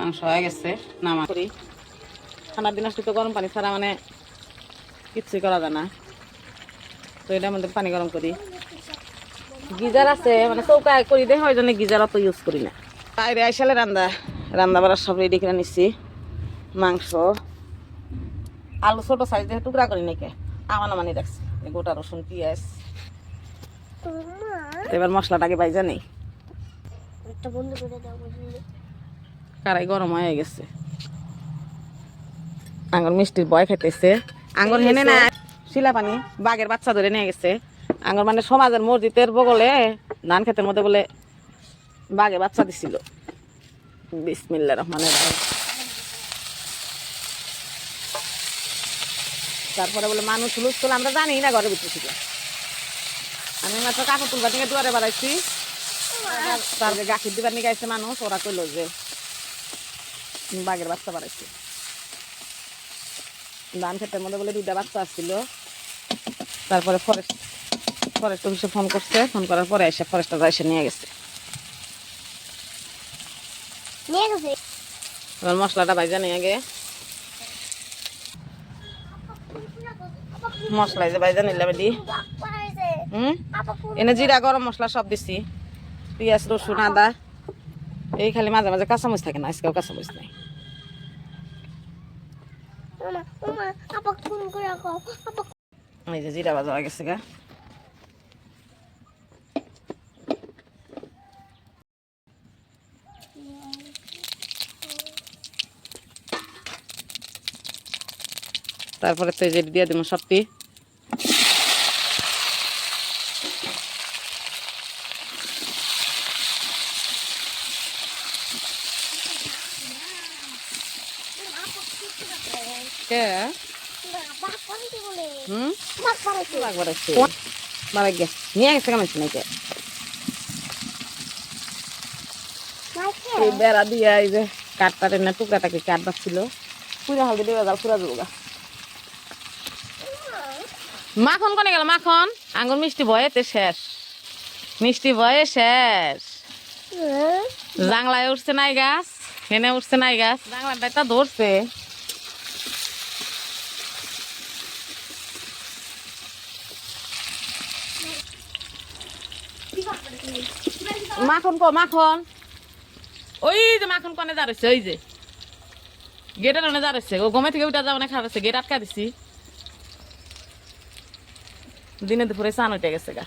মাংস হয়ে গেছে নামা করি ঠান্ডার দিন আসলে তো গরম পানি ছাড়া মানে কিচ্ছুই করা যায় না। তো এটার মধ্যে পানি গরম করি। গিজার আছে মানে চৌকায় করি দেয় ওই জন্য গিজার অত ইউজ করি না। বাইরে আইসালে রান্দা রান্না বাড়ার সব রেডি করে নিচ্ছি মাংস। আলু ছোট সাইজ দিয়ে টুকরা করি নাকি? আমার নামানি রাখছি গোটা রসুন পেঁয়াজ। এবার মশলাটাকে বাইজা নেই। একটা বন্ধ করে দাও কারাই গরম হয়ে গেছে। আঙ্গুর মিষ্টির বয় খেতেছে আঙ্গুর হেনে না, শিলা পানি বাঘের বাচ্চা ধরে নিয়ে গেছে। আঙ্গুর মানে সমাজের মসজিদের বগলে, ধান খেতের মধ্যে বলে বাঘে বাচ্চা দিছিল। বিসমিল্লা রহমানের রহিম। তারপরে বলে, মানুষ করলে আমরা জানি না ঘরের ভিতরে থেকে আমি মাত্র কাপড় তুলবার থেকে দুয়ারে বাড়াইছি। তারপরে গাখির দিবার নিয়ে গাইছে মানুষ, ওরা কইলো যে বাঘের বাচ্চা বাড়াইছে। ধান ক্ষেতের মধ্যে বলে দুইটা বাচ্চা আসছিল। তারপরে ফরেস্ট ফরেস্ট অফিসে ফোন করছে। ফোন করার পরে এসে ফরেস্টার এসে নিয়ে গেছে। এবার মশলাটা বাইজা নিয়ে গে মশলা যে বাইজা নিলাম এটি হুম? এনে জিরা গরম মশলা সব দিছি। পেঁয়াজ রসুন আদা। এই খালি মাঝে মাঝে কাঁচামরিচ থাকে না আজকেও কাঁচামরিচ নাই। এই যে জিরা বাজা গেছে গা। তারপরে তো এই যে দিয়ে দিব সবটি। কে? হুম? মারা গিয়া নিয়ে গেছে কেমন বেড়া দিয়ে এই যে টুকরাটাকে কাঠ বাচ্ছিল। পুরা হলদি দিয়ে যাও পুরা যাব মাখন কোনে গেল মাখন? আঙ্গুর মিষ্টি বয়েতে শেষ। মিষ্টি বয়ে শেষ। জাংলায় উঠছে নাই গাছ হেনে উঠছে নাই গাছ। জাংলাটাই তো ধরছে। মাখন কো, মাখন। ওই যে মাখন কনে দাঁড়াচ্ছে ওই যে। গেটের অনে দাঁড়াচ্ছে ও গমে থেকে উঠা যাবে না খারাচ্ছে গেট আটকা দিছি। দিনে দুপুরে চান উঠে গেছে গা।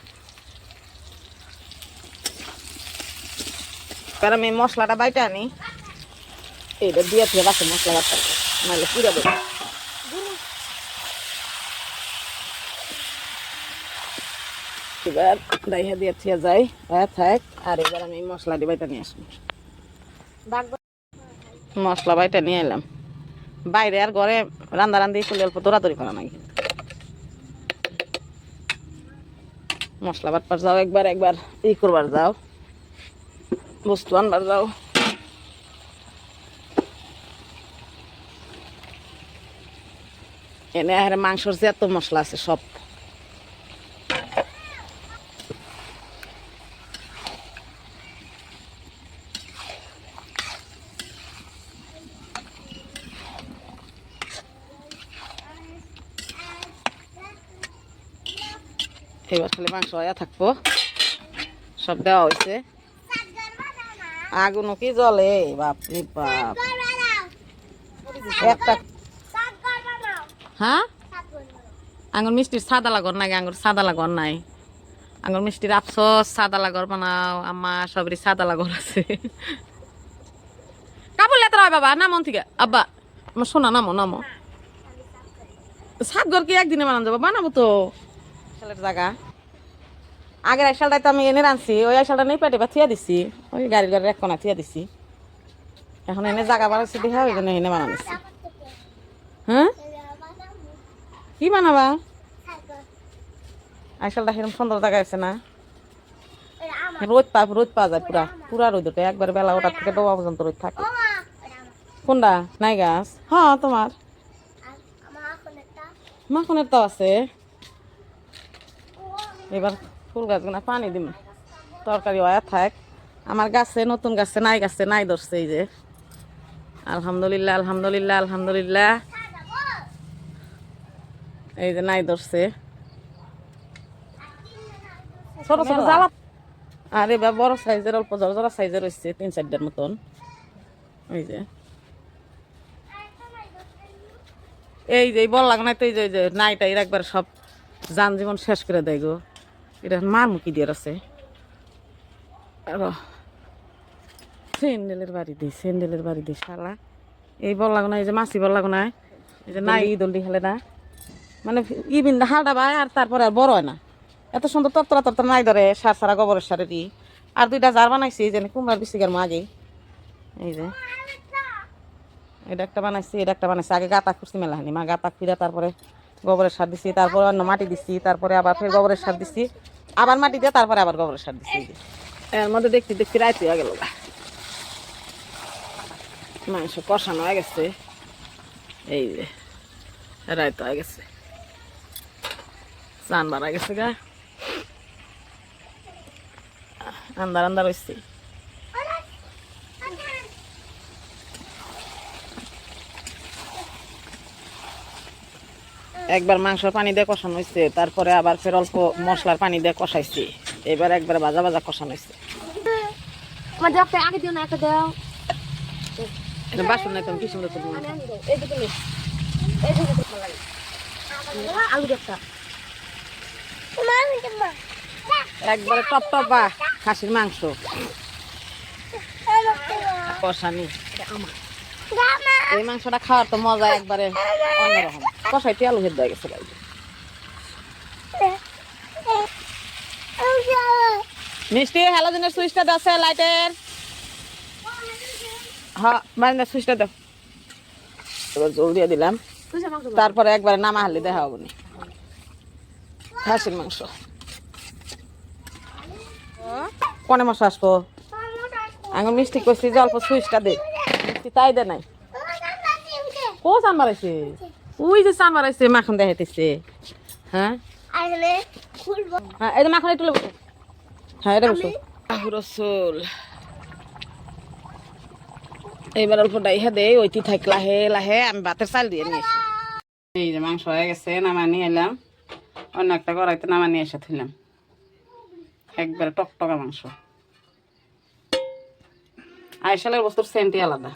এবার আমি মশলাটা বাইটা আনি। এইটা দিয়ে বাসে মশলা বাটা নাহলে পুরা দেবো এবার দাইহা দিয়ে যাই হ্যাঁ থাক, আর এবার আমি মশলা দিয়ে বাইটা নিয়ে মশলা বাইটা নিয়ে এলাম। বাইরে আর ঘরে রান্দা করলে অল্প দৌড়াদৌড়ি করা নাই। মশলা বাটবার যাও, একবার একবার ই করবার যাও। বস্তু আনবার যাও। এনে আর মাংসর যে এত মশলা আছে সব। এবার খালি মাংস হয়ে থাকব। সব দেওয়া হয়েছে আগুনও কি জলে বাপ একটা হ্যাঁ? আঙুর মিষ্টির সাদা লাগর নাই আঙুর সাদা লাগর নাই। আঙুর মিষ্টির আফসোস, সাদা লাগর বানাও আমার সবরি সাদা লাগর আছে। কাপড় লেতরা হয় বাবা নামন থেকে আব্বা, আমার শোনা নামো নামো। সাতগর কি একদিনে বানানো যাব? বানাবো তো। শালের জায়গা। আগের এক শালটাই তো আমি এনে রানছি ওই এক শালটা নেই, পেটে বা থিয়া দিছি। ওই গাড়ির গাড়ির এক কোনা থিয়া দিছি। এখন এনে জায়গা বানাচ্ছি দেখা ওই জন্য এনে বানাচ্ছি হ্যাঁ? কি বানাবা? আইসালটা সেরকম সুন্দর জায়গা আছে না? রোদ পা রোদ পাওয়া যায় পুরা। পুরা রোদ ওঠে। একবার বেলা ওটার থেকে ডোবা পর্যন্ত রোদ থাকে। কোনটা? নাই গাছ? হ্যাঁ তোমার। মাখনের তো আছে। এবার ফুল গাছগুলো পানি দিম। তরকারি হয়ে থাক। আমার গাছে নতুন গাছে নাই গাছে নাই ধরছে এই যে। আলহামদুলিল্লাহ আলহামদুলিল্লাহ আলহামদুলিল্লাহ। এই যে নাই ধরছে। ছোট ছোট জ্বালা। আর এবার বড় সাইজের অল্প জড় জড়া সাইজের হচ্ছে তিন চারটার মতন। এই যে। এই যে বল লাগ নাই তো এই যে এই যে নাইটা এর একবার সব যান জীবন শেষ করে দেয় গো। এটা মার মুখি দিয়ে আছে আর স্যান্ডেলের বাড়ি দিই স্যান্ডেলের বাড়ি দিই শালা। এই বল লাগো না, এই যে মাছি বল লাগো না, এই যে নাই দলদি খেলে না। মানে ই বিন্দা হালটা বাই আর তারপরে আর বড় হয় না। এত সুন্দর তত্তরা তত্তরা নাই ধরে, সার সারা গোবরের সারে দি। আর দুইটা জার বানাইছি, এই যে কুমড়ার বিশিকার মাগে এই যে। এটা একটা বানাইছি, এটা একটা বানাইছি, আগে গাতা খুঁজছি মেলাহানি মা গাতা খুঁড়া তারপরে গোবরের সার দিছি, তারপরে অন্য মাটি দিছি, তারপরে আবার ফের গোবরের সার দিছি। আবার মাটি দিয়ে তারপরে আবার গোবরের সার এই এর মধ্যে দেখতে দেখতে রাইতে হয়ে গেল। মাংস কষানো হয়ে গেছে। এই যে, রাইতে হয়ে গেছে। চান বাড়া গেছে গা। আন্দার আন্দার হয়েছে একবার মাংস পানি দিয়ে কষানো হয়েছে তারপরে আবার ফের অল্প মশলার পানি দিয়ে কষাইছি। এবার একবার ভাজা ভাজা কষানো হয়েছে আমার বাসন নাই তুমি কি সুন্দর একবারে টপ টপা খাসির মাংস। কষানি। এই মাংসটা খাওয়ার তো মজা একবারে অন্যরকম। কষাইতে আলু হয়ে গেছে ভাই। মিষ্টি, হ্যালোজেনের সুইচটা দাও লাইটের। হ্যাঁ মানে সুইচটা দাও এবার জল দিয়ে দিলাম। তারপরে একবারে নামা হালি দেখা হবনি খাসির মাংস। কনে মাস আসব? আমি মিষ্টি করছি যে অল্প সুইচটা দে। মিষ্টি তাই দে নাই। কো চান বাড়াইছে ওই যে চান বাড়াইছে মাখন দেখাইতেছে হ্যাঁ হ্যাঁ যে মাখন একটু হ্যাঁ এটা বসো রসুল এইবার অল্প ডাইহা দে ওইটি থাক লাহে লাহে আমি ভাতের চাল দিয়ে নিয়ে আসি এই যে মাংস হয়ে গেছে নামা নিয়ে এলাম। অন্য একটা কড়াইতে নামা নিয়ে এসে থইলাম। একবারে টকটকা মাংস। আইসালের বস্তুর সেন্টই আলাদা।